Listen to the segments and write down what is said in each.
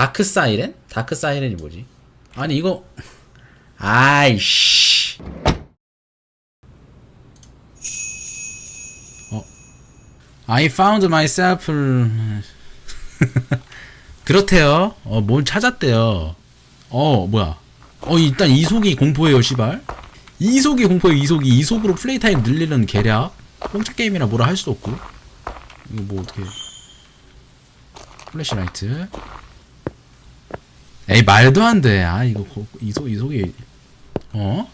다크 사이렌? 다크 사이렌이 뭐지? 아니 이거 아이씨. 어? I found myself. 그렇대요. 어 뭘 찾았대요. 어 뭐야? 어 일단 이속이 공포예요 시발. 이속이 공포예요 이속이. 이속으로 플레이 타임 늘리는 계략. 공짜 게임이라 뭐라 할 수도 없고. 이거 뭐 어떻게 플래시라이트 에이 말도 안 돼. 아 이거 고- 이속 이속이 어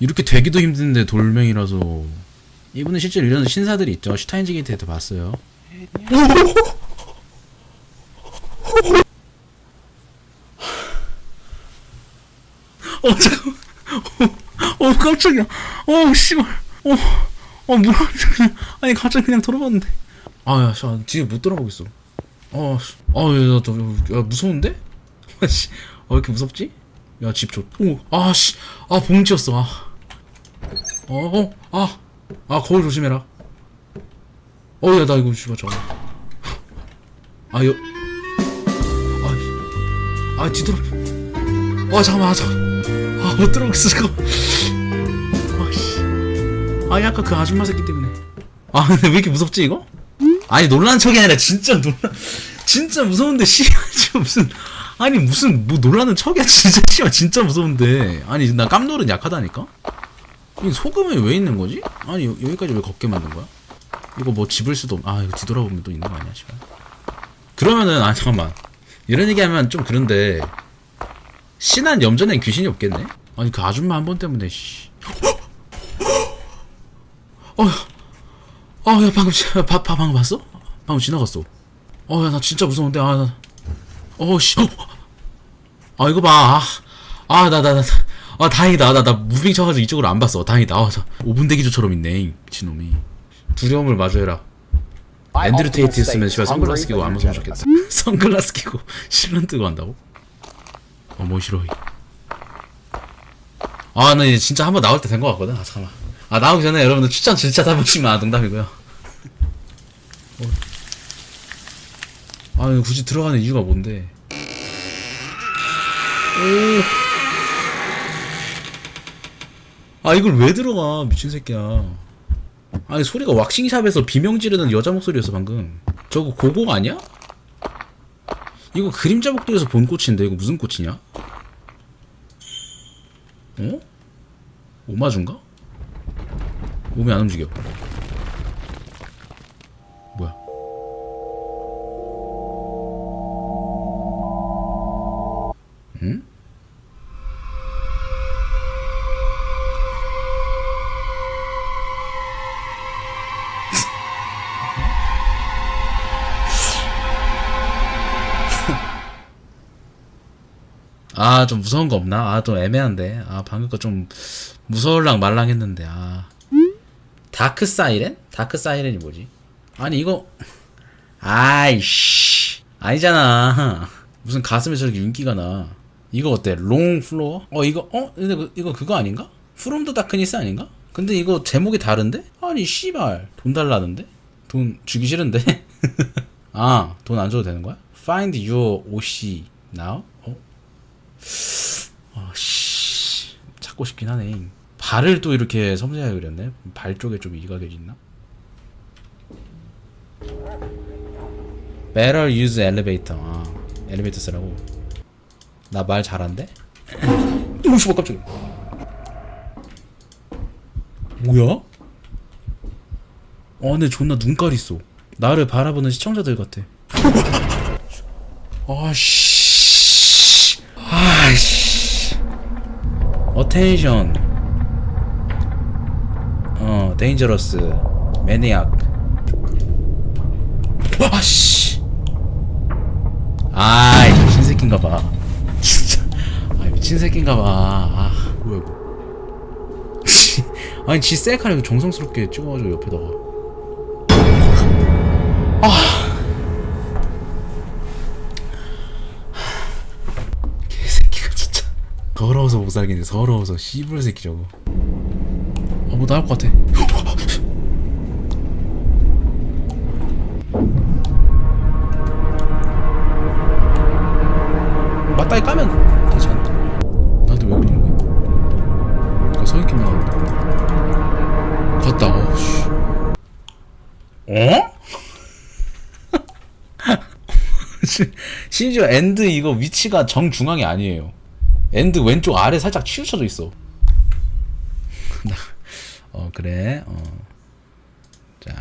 이렇게 되기도 힘든데 돌멩이라서 이분은 실제로 이런 신사들이 있죠. 슈타인즈 게이트에 도 봤어요. 어 잠깐. 어, 어 깜짝이야. 어 씨발. 어. 어 뭐야? 아니 갑자기 그냥 돌아봤는데. 아야, 씨, 아, 뒤에 못 돌아보겠어. 어, 씨. 어, 야, 나, 나, 야, 무서운데? 씨, 어, 왜 이렇게 무섭지? 야, 집 좋. 오, 아, 씨, 아, 봉지였어. 아, 어, 어, 아, 아, 거울 조심해라. 어, 야, 나 이거 저거. 아, 여, 아, 씨. 아, 뒤돌아. 아, 잠깐만, 아, 잠깐. 아, 못 들어가겠어, 잠깐. 아, 씨. 아, 약간 그 아줌마 새끼 때문에. 아, 근데 왜 이렇게 무섭지 이거? 아니 놀란 척이 아니라 진짜 놀라 진짜 무서운데 씨발 지금 무슨 아니 무슨 뭐 놀라는 척이야 진짜 씨발 진짜 무서운데 아니 나 깜놀은 약하다니까 이 소금이 왜 있는 거지? 아니 여, 여기까지 왜 걷게 만든 거야? 이거 뭐 집을 수도 없... 아 이거 뒤돌아보면 또 있는 거 아니야 씨발 그러면은 아 잠깐만 이런 얘기하면 좀 그런데 신한 염전엔 귀신이 없겠네? 아니 그 아줌마 한 번 때문에 씨 어, 어, 야, 방금, 지- 바, 바, 방금 봤어? 방금 지나갔어. 어, 야, 나 진짜 무서운데, 아, 나, 어, 씨, 어. 아, 이거 봐, 아, 아, 나, 나, 나, 아, 다행이다. 나, 나 무빙 쳐가지고 이쪽으로 안 봤어. 다행이다. 아, 저, 5분 대기조처럼 있네, 미친놈이. 두려움을 마주해라. 앤드류 테이트 있으면 씨발 선글라스 끼고 안 무서워 좋겠다. 선글라스 끼고 실론 뜨고 한다고? 어머, 싫어. 아, 나 이제 진짜 한번 나올 때 된 것 같거든. 아, 잠깐만. 아, 나오기 전에 여러분들 추천 진짜 다 보시면 아, 농담이고요. 어. 아, 굳이 들어가는 이유가 뭔데? 오. 아, 이걸 왜 들어가? 미친 새끼야. 아니, 소리가 왁싱샵에서 비명 지르는 여자 목소리였어, 방금. 저거 고곡 아니야? 이거 그림자 복도에서 본 꽃인데, 이거 무슨 꽃이냐? 어? 오마주인가? 몸이 안 움직여. 응? 아, 좀 무서운 거 없나? 아, 좀 애매한데. 아, 방금 거 좀 무서울랑 말랑 했는데, 아. 다크 사이렌? 다크 사이렌이 뭐지? 아니, 이거. 아이씨. 아니잖아. 무슨 가슴에 저렇게 윤기가 나. 이거 어때? 롱 플로어? 어, 이거, 어? 근데 그, 이거 그거 아닌가? 프롬 더 다크니스 아닌가? 근데 이거 제목이 다른데? 아니, 씨발. 돈 달라는데? 돈 주기 싫은데? 아, 돈 안 줘도 되는 거야? Find your OC now? 어? 아씨 찾고 싶긴 하네 발을 또 이렇게 섬세하게 그렸네 발 쪽에 좀 이가게 있나? Better use elevator 아 엘리베이터 쓰라고 나 말 잘한대? 오 씨발 깜짝이야. 뭐야? 어 근데 존나 눈깔 있어. 나를 바라보는 시청자들 같아. 아씨. 아씨. 어텐션 어 데인저러스 매니악 와씨. 아이 미친 새끼인가봐. 진짜 아 미친 새끼인가 봐. 아. 뭐야 이거? 지- 아니 지 셀카를 이렇게 정성스럽게 찍어가지고 옆에다가. 개새끼가 진짜. 더러워서 못 살겠네. 더러워서 씨불 새끼 저거. 어뭐 나올 것 같아 씨. 어? 시- 심지어 엔드 이거 위치가 정중앙이 아니에요. 엔드 왼쪽 아래 살짝 치우쳐져 있어. 나- 어 그래. 어. 자.